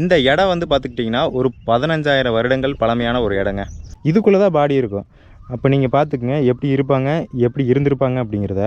இந்த இடம் வந்து பார்த்துக்கிட்டிங்கன்னா ஒரு பதினஞ்சாயிரம் வருடங்கள் பழமையான ஒரு இடங்க இதுக்குள்ளே தான் பாடி இருக்கும். அப்போ நீங்கள் பார்த்துக்குங்க எப்படி இருப்பாங்க எப்படி இருந்திருப்பாங்க அப்படிங்கிறத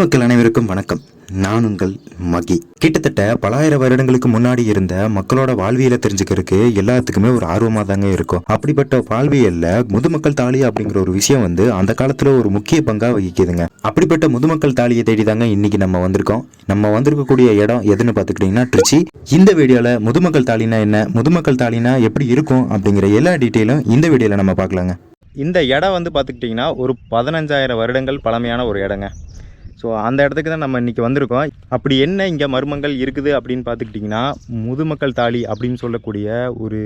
மக்கள் அனைவருக்கும் வணக்கம். நான் உங்கள் மகி. கிட்டத்தட்ட பலாயிரம் வருடங்களுக்கு முன்னாடி இருந்த மக்களோட வாழ்வியலை தெரிஞ்சுக்கிறதுக்கு எல்லாத்துக்குமே ஒரு ஆர்வமாக தாங்க இருக்கும். அப்படிப்பட்ட வாழ்வியலில் முதுமக்கள் தாலி அப்படிங்கிற ஒரு விஷயம் வந்து அந்த காலத்தில் ஒரு முக்கிய பங்காக வகிக்குதுங்க. அப்படிப்பட்ட முதுமக்கள் தாலியை தேடி தாங்க இன்னைக்கு நம்ம வந்திருக்கோம். நம்ம வந்திருக்கக்கூடிய இடம் எதுன்னு பார்த்துக்கிட்டிங்கன்னா திருச்சி. இந்த வீடியோவில் முதுமக்கள் தாலினா என்ன முதுமக்கள் தாலினா எப்படி இருக்கும் அப்படிங்கிற எல்லா டீட்டெயிலும் இந்த வீடியோவில் நம்ம பார்க்கலாங்க. இந்த இடம் வந்து பார்த்துக்கிட்டிங்கன்னா ஒரு பதினஞ்சாயிரம் வருடங்கள் பழமையான ஒரு இடங்க. ஸோ அந்த இடத்துக்கு தான் நம்ம இன்றைக்கி வந்திருக்கோம். அப்படி என்ன இங்கே மர்மங்கள் இருக்குது அப்படின்னு பார்த்துக்கிட்டிங்கன்னா முதுமக்கள் தாலி அப்படின்னு சொல்லக்கூடிய ஒரு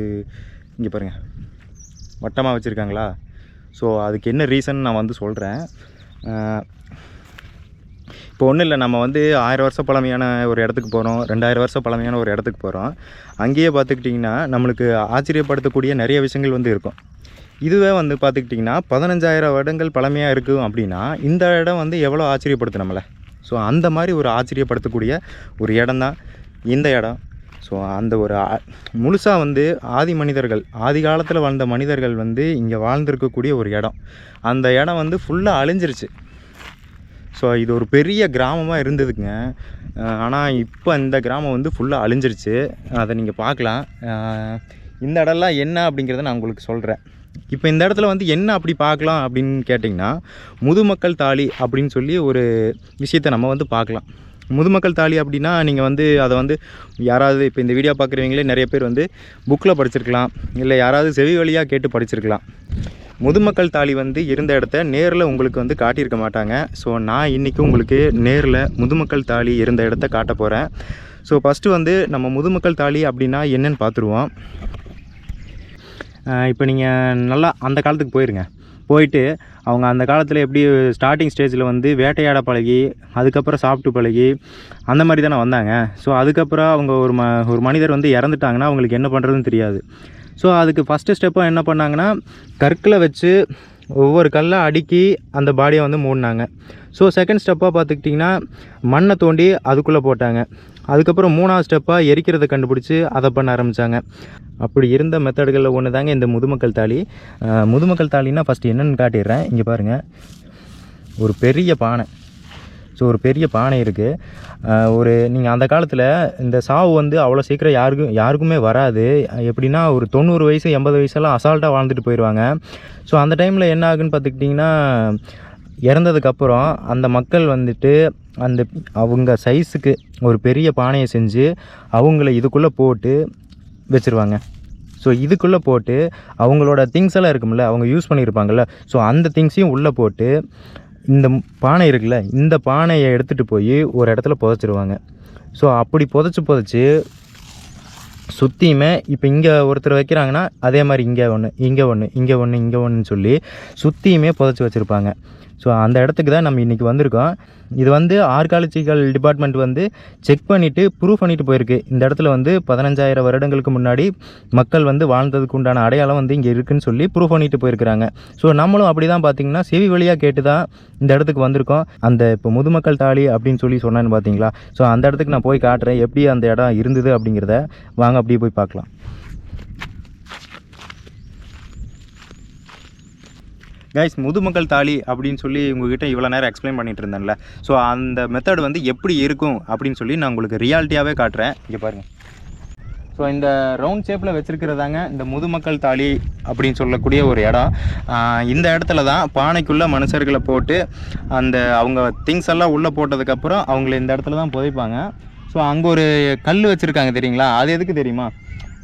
இங்கே பாருங்கள் வட்டமாக வச்சுருக்காங்களா? ஸோ அதுக்கு என்ன ரீசன் நான் வந்து சொல்கிறேன் இப்போ ஒன்றும் இல்லை நம்ம வந்து ஆயிரம் வருஷம் பழமையான ஒரு இடத்துக்கு போகிறோம் ரெண்டாயிரம் வருஷம் பழமையான ஒரு இடத்துக்கு போகிறோம் அங்கேயே பார்த்துக்கிட்டிங்கன்னா நம்மளுக்கு ஆச்சரியப்படுத்தக்கூடிய நிறைய விஷயங்கள் வந்து இருக்கும். இதுவே வந்து பார்த்துக்கிட்டிங்கன்னா பதினஞ்சாயிரம் வருடங்கள் பழமையாக இருக்கும் அப்படின்னா இந்த இடம் வந்து எவ்வளோ ஆச்சரியப்படுத்து நம்மளை? ஸோ அந்த மாதிரி ஒரு ஆச்சரியப்படுத்தக்கூடிய ஒரு இடம் தான் இந்த இடம். ஸோ அந்த ஒரு முழுசாக வந்து ஆதி மனிதர்கள் ஆதி காலத்தில் வாழ்ந்த மனிதர்கள் வந்து இங்கே வாழ்ந்திருக்கக்கூடிய ஒரு இடம். அந்த இடம் வந்து ஃபுல்லாக அழிஞ்சிருச்சு. ஸோ இது ஒரு பெரிய கிராமமாக இருந்ததுங்க. ஆனால் இப்போ இந்த கிராமம் வந்து ஃபுல்லாக அழிஞ்சிருச்சு. அதை நீங்கள் பார்க்கலாம். இந்த இடம்லாம் என்ன அப்படிங்கிறத நான் உங்களுக்கு சொல்கிறேன் இப்போ இந்த இடத்துல வந்து என்ன அப்படி பார்க்கலாம் அப்படின்னு கேட்டிங்கன்னா முதுமக்கள் தாலி அப்படின்னு சொல்லி ஒரு விஷயத்தை நம்ம வந்து பார்க்கலாம். முதுமக்கள் தாலி அப்படின்னா நீங்கள் வந்து அதை வந்து யாராவது இப்போ இந்த வீடியோ பார்க்குறவங்களே நிறைய பேர் வந்து புக்கில் படிச்சிருக்கலாம் இல்லை யாராவது செவி வழியாக கேட்டு படிச்சிருக்கலாம். முதுமக்கள் தாலி வந்து இருந்த இடத்த நேரில் உங்களுக்கு வந்து காட்டியிருக்க மாட்டாங்க. ஸோ நான் இன்றைக்கி உங்களுக்கு நேரில் முதுமக்கள் தாலி இருந்த இடத்த காட்ட போகிறேன் ஸோ ஃபஸ்ட்டு வந்து நம்ம முதுமக்கள் தாலி அப்படின்னா என்னன்னு பார்த்துருவோம். இப்போ நீங்கள் நல்லா அந்த காலத்துக்கு போயிருங்க. போயிட்டு அவங்க அந்த காலத்தில் எப்படி ஸ்டார்டிங் ஸ்டேஜில் வந்து வேட்டையாட பழகி அதுக்கப்புறம் சாப்பிட்டு பழகி அந்த மாதிரி தானே வந்தாங்க. ஸோ அதுக்கப்புறம் அவங்க ஒரு ம ஒரு மனிதர் வந்து இறந்துட்டாங்கன்னா அவங்களுக்கு என்ன பண்ணுறதுன்னு தெரியாது. ஸோ அதுக்கு ஃபஸ்ட்டு ஸ்டெப்பாக என்ன பண்ணாங்கன்னா கற்களை வச்சு ஒவ்வொரு கல்லை அடுக்கி அந்த பாடியை வந்து மூடினாங்க. ஸோ செகண்ட் ஸ்டெப்பாக பார்த்துக்கிட்டிங்கன்னா மண்ணை தோண்டி அதுக்குள்ளே போட்டாங்க. அதுக்கப்புறம் மூணாவது ஸ்டெப்பாக எரிக்கிறதை கண்டுபிடிச்சி அதை பண்ண ஆரம்பித்தாங்க அப்படி இருந்த மெத்தடுகளில் ஒன்று தாங்க இந்த முதுமக்கள் தாலி. முதுமக்கள் தாலின்னா ஃபஸ்ட்டு என்னென்னு காட்டிடுறேன். இங்கே பாருங்கள் ஒரு பெரிய பானை. ஸோ ஒரு பெரிய பானை இருக்குது ஒரு நீங்கள் அந்த காலத்தில் இந்த சாவு வந்து அவ்வளோ சீக்கிரம் யாருக்கும் யாருக்குமே வராது. எப்படின்னா ஒரு தொண்ணூறு வயசு எண்பது வயசெல்லாம் அசால்ட்டாக வாழ்ந்துட்டு போயிடுவாங்க ஸோ அந்த டைமில் என்ன ஆகுன்னு பார்த்துக்கிட்டிங்கன்னா இறந்ததுக்கப்புறம் அந்த மக்கள் வந்துட்டு அந்த அவங்க சைஸுக்கு ஒரு பெரிய பானையை செஞ்சு அவங்கள இதுக்குள்ளே போட்டு வச்சுருவாங்க. ஸோ இதுக்குள்ளே போட்டு அவங்களோட திங்ஸ் எல்லாம் இருக்கும்ல அவங்க யூஸ் பண்ணியிருப்பாங்கல்ல ஸோ அந்த திங்ஸையும் உள்ளே போட்டு இந்த பானை இருக்குல்ல இந்த பானையை எடுத்துகிட்டு போய் ஒரு இடத்துல புதைச்சிருவாங்க. ஸோ அப்படி புதைச்சி புதைச்சி சுற்றியுமே இப்போ இங்கே ஒருத்தர் வைக்கிறாங்கன்னா அதே மாதிரி இங்கே ஒன்று இங்கே ஒன்று இங்கே ஒன்று இங்கே ஒன்றுன்னு சொல்லி சுற்றியுமே புதைச்சி வச்சுருப்பாங்க. ஸோ அந்த இடத்துக்கு தான் நம்ம இன்றைக்கி வந்திருக்கோம். இது வந்து ஆர்காலஜிக்கல் டிபார்ட்மெண்ட் வந்து செக் பண்ணிவிட்டு ப்ரூவ் பண்ணிட்டு போயிருக்கு. இந்த இடத்துல வந்து பதினஞ்சாயிரம் வருடங்களுக்கு முன்னாடி மக்கள் வந்து வாழ்ந்ததுக்கு உண்டான அடையாளம் வந்து இங்கே இருக்குதுன்னு சொல்லி ப்ரூவ் பண்ணிட்டு போயிருக்கிறாங்க. ஸோ நம்மளும் அப்படி தான் பார்த்தீங்கன்னா செவி வழியாக கேட்டு தான் இந்த இடத்துக்கு வந்திருக்கோம். அந்த இப்போ முதுமக்கள் தாலி அப்படின்னு சொல்லி சொன்னான்னு பார்த்தீங்களா ஸோ அந்த இடத்துக்கு நான் போய் காட்டுறேன். எப்படி அந்த இடம் இருந்தது அப்படிங்கிறத வாங்க அப்படியே போய் பார்க்கலாம். கைஸ் முதுமக்கள் தாலி அப்படின்னு சொல்லி உங்ககிட்ட இவ்வளோ நேரம் எக்ஸ்பிளைன் பண்ணிட்டு இருந்தேன்ல. ஸோ அந்த மெத்தட் வந்து எப்படி இருக்கும் அப்படின்னு சொல்லி நான் உங்களுக்கு ரியாலிட்டியாகவே காட்டுறேன். இங்கே பாருங்கள் ஸோ இந்த ரவுண்ட் ஷேப்பில் வச்சுருக்கிறதாங்க இந்த முதுமக்கள் தாலி அப்படின்னு சொல்லக்கூடிய ஒரு இடம். இந்த இடத்துல தான் பானைக்குள்ளே மனுஷர்களை போட்டு அந்த அவங்க திங்ஸ் எல்லாம் உள்ளே போட்டதுக்கப்புறம் அவங்கள இந்த இடத்துல தான் புதைப்பாங்க. ஸோ அங்கே ஒரு கல் வச்சுருக்காங்க தெரியுங்களா? அது எதுக்கு தெரியுமா?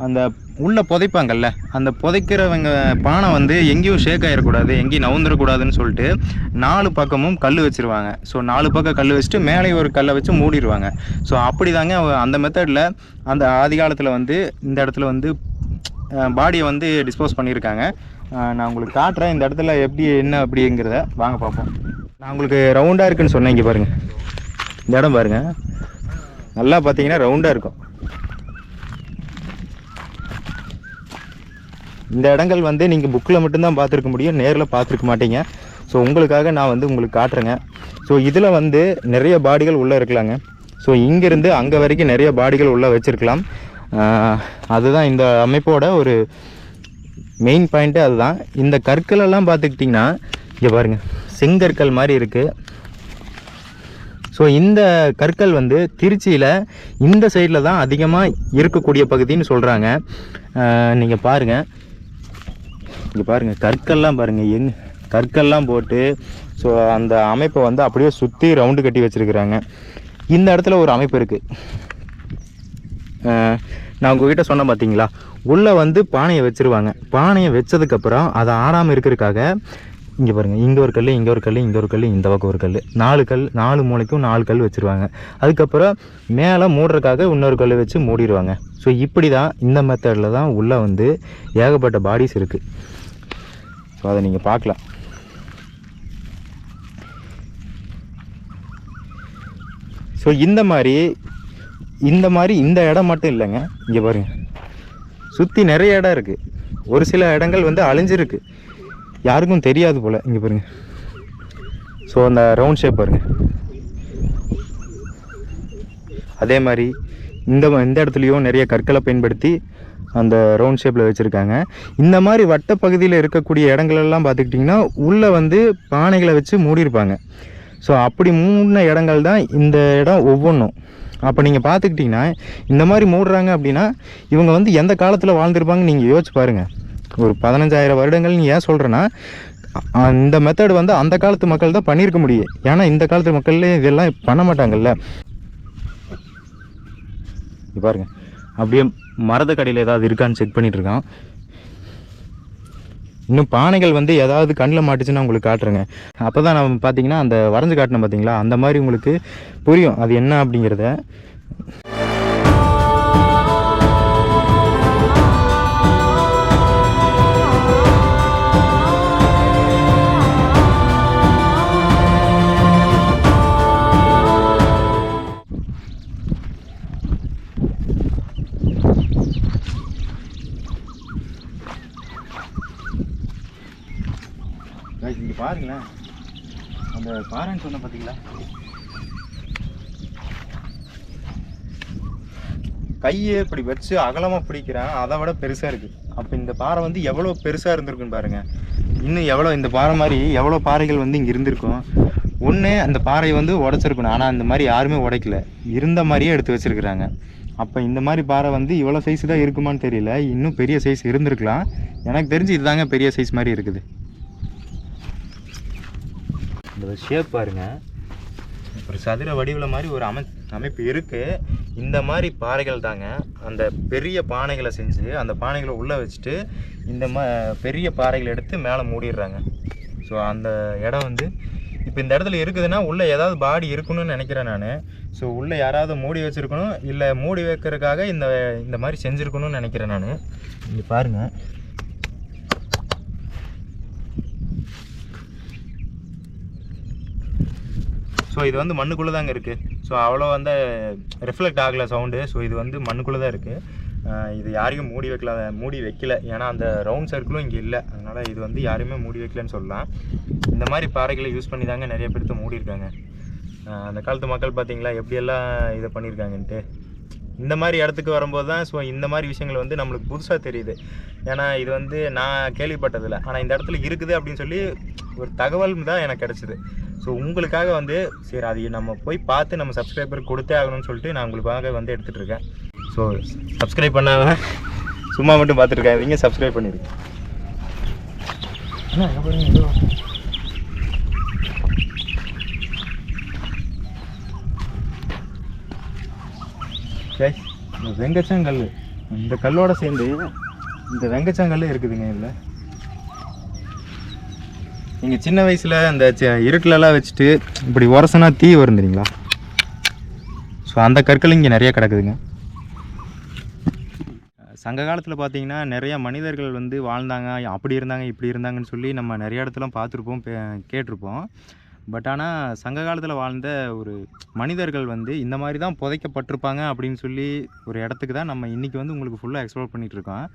அந்த உள்ளே புதைப்பாங்கல்ல அந்த புதைக்கிறவங்க பானை வந்து எங்கேயும் ஷேக் ஆகிடக்கூடாது எங்கேயும் நவுந்துடக்கூடாதுன்னு சொல்லிட்டு நாலு பக்கமும் கல் வச்சுருவாங்க. ஸோ நாலு பக்கம் கல் வச்சுட்டு மேலே ஒரு கல்லை வச்சு மூடிடுவாங்க. ஸோ அப்படி தாங்க அந்த மெத்தடில் அந்த ஆதி காலத்தில் வந்து இந்த இடத்துல வந்து பாடியை வந்து டிஸ்போஸ் பண்ணியிருக்காங்க. நான் உங்களுக்கு காட்டுறேன் இந்த இடத்துல எப்படி என்ன அப்படிங்கிறத. வாங்க பார்ப்போம். நான் உங்களுக்கு ரவுண்டாக இருக்குன்னு சொன்னேன் இங்கே பாருங்கள் இந்த இடம் பாருங்கள் நல்லா பார்த்தீங்கன்னா ரவுண்டாக இருக்கும். இந்த இடங்கள் வந்து நீங்கள் புக்கில் மட்டும்தான் பார்த்துருக்க முடியும் நேரில் பார்த்துருக்க மாட்டீங்க. ஸோ உங்களுக்காக நான் வந்து உங்களுக்கு காட்டுறேங்க. ஸோ இதில் வந்து நிறைய பாடிகள் உள்ளே இருக்கலாங்க. ஸோ இங்கேருந்து அங்கே வரைக்கும் நிறைய பாடிகள் உள்ளே வச்சுருக்கலாம். அதுதான் இந்த அமைப்போட ஒரு மெயின் பாயிண்ட்டு அதுதான். இந்த கற்களெல்லாம் பார்த்துக்கிட்டிங்கன்னா இங்கே பாருங்கள் செங்கற்கள் மாதிரி இருக்குது ஸோ இந்த கற்கள் வந்து திருச்சியில் இந்த சைடில் தான் அதிகமாக இருக்கக்கூடிய பகுதின்னு சொல்கிறாங்க நீங்கள் பாருங்கள் இங்கே பாருங்கள் கற்கள்லாம் பாருங்கள் எங் கற்கள்லாம் போட்டு ஸோ அந்த அமைப்பை வந்து அப்படியே சுற்றி ரவுண்டு கட்டி வச்சுருக்குறாங்க. இந்த இடத்துல ஒரு அமைப்பு இருக்குது நான் உங்ககிட்ட சொன்னேன் பார்த்தீங்களா உள்ளே வந்து பானையை வச்சுருவாங்க. பானையை வச்சதுக்கப்புறம் அதை ஆடாமல் இருக்கிறதுக்காக இங்கே பாருங்கள் இங்கே ஒரு கல் இங்கே ஒரு கல் இங்கே ஒரு கல் இந்த பக்கம் ஒரு கல் நாலு கல் நாலு மூளைக்கும் நாலு கல் வச்சுருவாங்க. அதுக்கப்புறம் மேலே மூடுறதுக்காக இன்னொரு கல் வச்சு மூடிடுவாங்க. ஸோ இப்படி தான் இந்த மெத்தடில் தான் உள்ளே வந்து ஏகப்பட்ட பாடிஸ் இருக்குது ஸோ அதை நீங்கள் பார்க்கலாம் ஸோ இந்த மாதிரி இந்த மாதிரி இந்த இடம் மட்டும் இல்லைங்க. இங்கே பாருங்கள் சுற்றி நிறைய இடம் இருக்குது ஒரு சில இடங்கள் வந்து அழிஞ்சிருக்கு. யாருக்கும் தெரியாது போல். இங்கே பாருங்கள் ஸோ அந்த ரவுண்ட் ஷேப் பாருங்கள் அதே மாதிரி இந்த இந்த இடத்துலையும் நிறைய கற்களை பயன்படுத்தி அந்த ரவுண்ட் ஷேப்பில் வச்சுருக்காங்க. இந்த மாதிரி வட்ட பகுதியில் இருக்கக்கூடிய இடங்களெல்லாம் பார்த்துக்கிட்டிங்கன்னா உள்ளே வந்து பானைகளை வச்சு மூடியிருப்பாங்க. ஸோ அப்படி மூடின இடங்கள் தான் இந்த இடம் ஒவ்வொன்றும். அப்போ நீங்கள் பார்த்துக்கிட்டிங்கன்னா இந்த மாதிரி மூடுறாங்க அப்படின்னா இவங்க வந்து எந்த காலத்தில் வாழ்ந்துருப்பாங்கன்னு நீங்கள் யோசிச்சு பாருங்கள் ஒரு பதினஞ்சாயிரம் வருடங்கள் நீ ஏன் சொல்கிறேன்னா இந்த மெத்தட் வந்து அந்த காலத்து மக்கள் தான் பண்ணியிருக்க முடியும். ஏன்னா இந்த காலத்து மக்கள்லேயே இதெல்லாம் பண்ண மாட்டாங்கல்ல. பாருங்கள் பாருங்க. அப்படியே மரத கடையில் ஏதாவது இருக்கான்னு செக் பண்ணிட்டு இன்னும் பானைகள் வந்து ஏதாவது கண்ணில் மாட்டுச்சுன்னா உங்களுக்கு காட்டுறேங்க. அப்போ தான் நம்ம பார்த்தீங்கன்னா அந்த வரைஞ்சு காட்டினேன் பார்த்தீங்களா அந்த மாதிரி உங்களுக்கு புரியும். அது என்ன அப்படிங்கிறத. பார்த்தீங்களா கையை இப்படி வச்சு அகலமாக பிடிக்கிறேன். அதை விட பெருசாக இருக்குது அப்போ இந்த பாறை வந்து எவ்வளோ பெருசாக இருந்திருக்குன்னு பாருங்கள் இன்னும் எவ்வளோ இந்த பாறை மாதிரி எவ்வளோ பாறைகள் வந்து இங்கே இருந்திருக்கும். ஒன்று அந்த பாறையை வந்து உடச்சிருக்கணும். ஆனால் அந்த மாதிரி யாருமே உடைக்கல. இருந்த மாதிரியே எடுத்து வச்சிருக்கிறாங்க. அப்போ இந்த மாதிரி பாறை வந்து இவ்வளோ சைஸ் தான் இருக்குமான்னு தெரியல. இன்னும் பெரிய சைஸ் இருந்திருக்கலாம். எனக்கு தெரிஞ்சு இதுதாங்க பெரிய சைஸ் மாதிரி இருக்குது. இந்த ஷேப் பாருங்க. ஒரு சதுர வடிவில் மாதிரி ஒரு அமை அமைப்பு இருக்குது இந்த மாதிரி பாறைகள் தாங்க. அந்த பெரிய பானைகளை செஞ்சு அந்த பானைகளை உள்ளே வச்சுட்டு இந்த மா பெரிய பாறைகளை எடுத்து மேலே மூடிடுறாங்க. ஸோ அந்த இடம் வந்து இப்போ இந்த இடத்துல இருக்குதுன்னா உள்ளே ஏதாவது பாடி இருக்கணும்னு நினைக்கிறேன் நான். ஸோ உள்ளே யாராவது மூடி வச்சுருக்கணும் இல்லை மூடி வைக்கிறதுக்காக இந்த இந்த மாதிரி செஞ்சுருக்கணும்னு நினைக்கிறேன் நான். இங்கே பாருங்கள் ஸோ இது வந்து மண்ணுக்குள்ளே தாங்க இருக்குது ஸோ அவ்வளோ வந்து ரிஃப்ளெக்ட் ஆகலை சவுண்டு ஸோ இது வந்து மண்ணுக்குள்ளே தான் இருக்குது இது யாரையும் மூடி வைக்கல மூடி வைக்கல. ஏன்னா அந்த ரவுண்ட் சர்க்கிளும் இங்கே இல்லை. அதனால் இது வந்து யாருமே மூடி வைக்கலன்னு சொல்லலாம். இந்த மாதிரி பாறைகளை யூஸ் பண்ணி தாங்க நிறைய பேர்த்து மூடி இருக்காங்க. அந்த காலத்து மக்கள் பார்த்தீங்களா எப்படியெல்லாம் இதை பண்ணியிருக்காங்கன்ட்டு இந்த மாதிரி இடத்துக்கு வரும்போது தான் ஸோ இந்த மாதிரி விஷயங்கள் வந்து நம்மளுக்கு புதுசாக தெரியுது. ஏன்னா இது வந்து நான் கேள்விப்பட்டதில்லை. ஆனால் இந்த இடத்துல இருக்குது அப்படின்னு சொல்லி ஒரு தகவல் தான் எனக்கு கிடச்சிது. ஸோ உங்களுக்காக வந்து சரி அது நம்ம போய் பார்த்து நம்ம சப்ஸ்கிரைபர் கொடுத்தே ஆகணும்னு சொல்லிட்டு நான் உங்களுக்காக வந்து எடுத்துகிட்டு இருக்கேன் ஸோ சப்ஸ்கிரைப் பண்ணாம சும்மா மட்டும் பார்த்துருக்காதீங்க சப்ஸ்கிரைப் பண்ணிடுங்க வெங்கச்சங்கல் இந்த கல்லோட சேர்ந்து இந்த வெங்கச்சங்கல் இருக்குதுங்க இதில். நீங்கள் சின்ன வயசில் அந்த இருட்டிலலாம் இருட்டுலலாம் வச்சுட்டு இப்படி உரசனா தீ வரும் தெரியுங்களா? ஸோ அந்த கற்கள் இங்கே நிறைய கிடக்குதுங்க. சங்க காலத்தில் பார்த்தீங்கன்னா நிறையா மனிதர்கள் வந்து வாழ்ந்தாங்க அப்படி இருந்தாங்க இப்படி இருந்தாங்கன்னு சொல்லி நம்ம நிறைய இடத்துலாம் பார்த்துருப்போம் கேட்டிருப்போம். பட் ஆனால் சங்க காலத்தில் வாழ்ந்த ஒரு மனிதர்கள் வந்து இந்த மாதிரி தான் புதைக்கப்பட்டிருப்பாங்க அப்படின்னு சொல்லி ஒரு இடத்துக்கு தான் நம்ம இன்றைக்கி வந்து உங்களுக்கு ஃபுல்லாக எக்ஸ்ப்ளோர் பண்ணிகிட்ருக்கோம்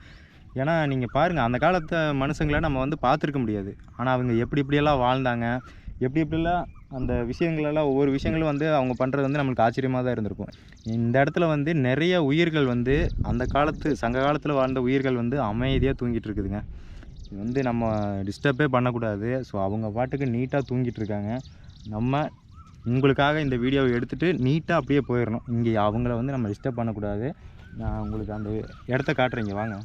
ஏன்னா நீங்கள் பாருங்கள் அந்த காலத்து மனுஷங்களை நம்ம வந்து பார்த்துருக்க முடியாது. ஆனால் அவங்க எப்படி இப்படியெல்லாம் வாழ்ந்தாங்க எப்படி எப்படிலாம் அந்த விஷயங்களெல்லாம் ஒவ்வொரு விஷயங்களும் வந்து அவங்க பண்ணுறது வந்து நம்மளுக்கு ஆச்சரியமாக தான் இருந்திருக்கும். இந்த இடத்துல வந்து நிறைய உயிர்கள் வந்து அந்த காலத்து சங்க காலத்தில் வாழ்ந்த உயிர்கள் வந்து அமைதியாக தூங்கிட்டு இருக்குதுங்க. இது வந்து நம்ம டிஸ்டர்பே பண்ணக்கூடாது. ஸோ அவங்க பாட்டுக்கு நீட்டாக தூங்கிட்டு இருக்காங்க. நம்ம உங்களுக்காக இந்த வீடியோவை எடுத்துகிட்டு நீட்டாக அப்படியே போயிடணும். இங்கே அவங்கள வந்து நம்ம டிஸ்டர்ப் பண்ணக்கூடாது. நான் உங்களுக்கு அந்த இடத்த காட்டுறீங்க வாங்க.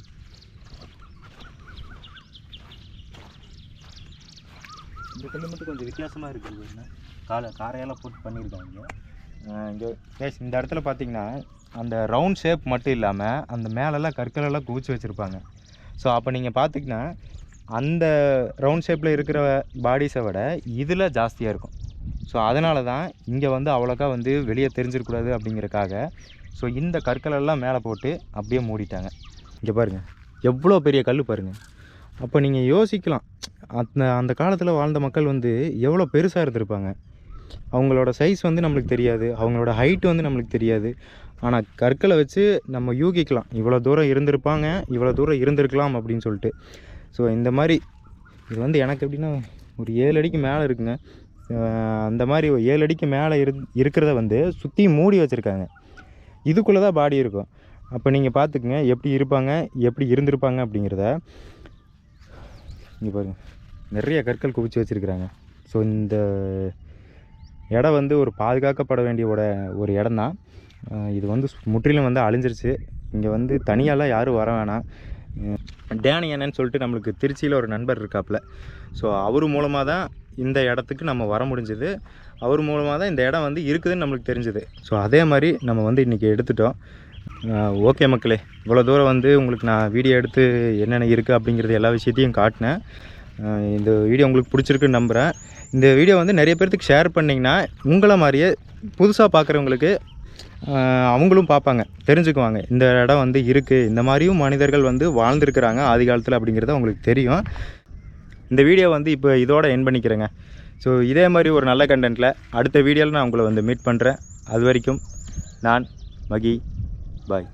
இந்த கல் மட்டும் கொஞ்சம் வித்தியாசமாக இருக்குது காலை காரையெல்லாம் போட்டு பண்ணியிருக்காங்க. இங்கே கேஸ் இந்த இடத்துல பார்த்தீங்கன்னா அந்த ரவுண்ட் ஷேப் மட்டும் இல்லாமல் அந்த மேலெல்லாம் கற்களெல்லாம் குவிச்சு வச்சுருப்பாங்க. ஸோ அப்போ நீங்கள் பார்த்தீங்கன்னா அந்த ரவுண்ட் ஷேப்பில் இருக்கிற பாடிஸை விட இதில் ஜாஸ்தியாக இருக்கும். ஸோ அதனால தான் இங்கே வந்து அவ்வளோக்கா வந்து வெளியே தெரிஞ்சிடக்கூடாது அப்படிங்கிறக்காக ஸோ இந்த கற்களெல்லாம் மேலே போட்டு அப்படியே மூடிட்டாங்க. இங்கே பாருங்கள் எவ்வளோ பெரிய கல் பாருங்கள் அப்போ நீங்கள் யோசிக்கலாம். அந்த அந்த காலத்தில் வாழ்ந்த மக்கள் வந்து எவ்வளோ பெருசாக இருந்திருப்பாங்க. அவங்களோட சைஸ் வந்து நம்மளுக்கு தெரியாது. அவங்களோட ஹைட் வந்து நம்மளுக்கு தெரியாது. ஆனால் கற்களை வச்சு நம்ம யூகிக்கலாம். இவ்வளோ தூரம் இருந்திருப்பாங்க இவ்வளோ தூரம் இருந்திருக்கலாம் அப்படின்னு சொல்லிட்டு. ஸோ இந்த மாதிரி இது வந்து எனக்கு எப்படின்னா ஒரு ஏழு அடிக்கு மேலே இருக்குங்க. அந்த மாதிரி ஒரு ஏழு அடிக்கு மேலே இரு இருக்கிறத வந்து சுற்றி மூடி வச்சுருக்காங்க. இதுக்குள்ளே தான் பாடி இருக்கும். அப்போ நீங்கள் பார்த்துக்குங்க எப்படி இருப்பாங்க எப்படி இருந்திருப்பாங்க அப்படிங்கிறத இங்கே பாருங்க. நிறைய கற்கள் குவிச்சு வச்சுருக்குறாங்க. ஸோ இந்த இடம் வந்து ஒரு பாதுகாக்கப்பட வேண்டிய ஒரு ஒரு இடம் தான் இது வந்து முற்றிலும் வந்து அழிஞ்சிருச்சு. இங்கே வந்து தனியாலாம் யாரும் வர வேணாம். டேனி அண்ணன் சொல்லிட்டு நம்மளுக்கு திருச்சியில் ஒரு நண்பர் இருக்காப்புல. ஸோ அவர் மூலமாக தான் இந்த இடத்துக்கு நம்ம வர முடிஞ்சது. அவர் மூலமாக தான் இந்த இடம் வந்து இருக்குதுன்னு நம்மளுக்கு தெரிஞ்சுது. ஸோ அதே மாதிரி நம்ம வந்து இன்றைக்கி எடுத்துட்டோம். ஓகே மக்களே. இவ்வளோ தூரம் வந்து உங்களுக்கு நான் வீடியோ எடுத்து என்னென்ன இருக்குது அப்படிங்கிறது எல்லா விஷயத்தையும் காட்டினேன். இந்த வீடியோ உங்களுக்கு பிடிச்சிருக்குன்னு நம்புகிறேன் இந்த வீடியோ வந்து நிறைய பேர்த்துக்கு ஷேர் பண்ணிங்கன்னா உங்களை மாதிரியே புதுசாக பார்க்குறவங்களுக்கு அவங்களும் பார்ப்பாங்க தெரிஞ்சுக்குவாங்க. இந்த இடம் வந்து இருக்குது இந்த மாதிரியும் மனிதர்கள் வந்து வாழ்ந்துருக்கிறாங்க ஆதி காலத்தில் அப்படிங்கிறது அவங்களுக்கு தெரியும். இந்த வீடியோ வந்து இப்போ இதோட என் பண்ணிக்கிறேங்க. ஸோ இதே மாதிரி ஒரு நல்ல கண்டென்ட்டில் அடுத்த வீடியோவில் நான் உங்களை வந்து மீட் பண்ணுறேன் அது வரைக்கும் நான் மகி பாய்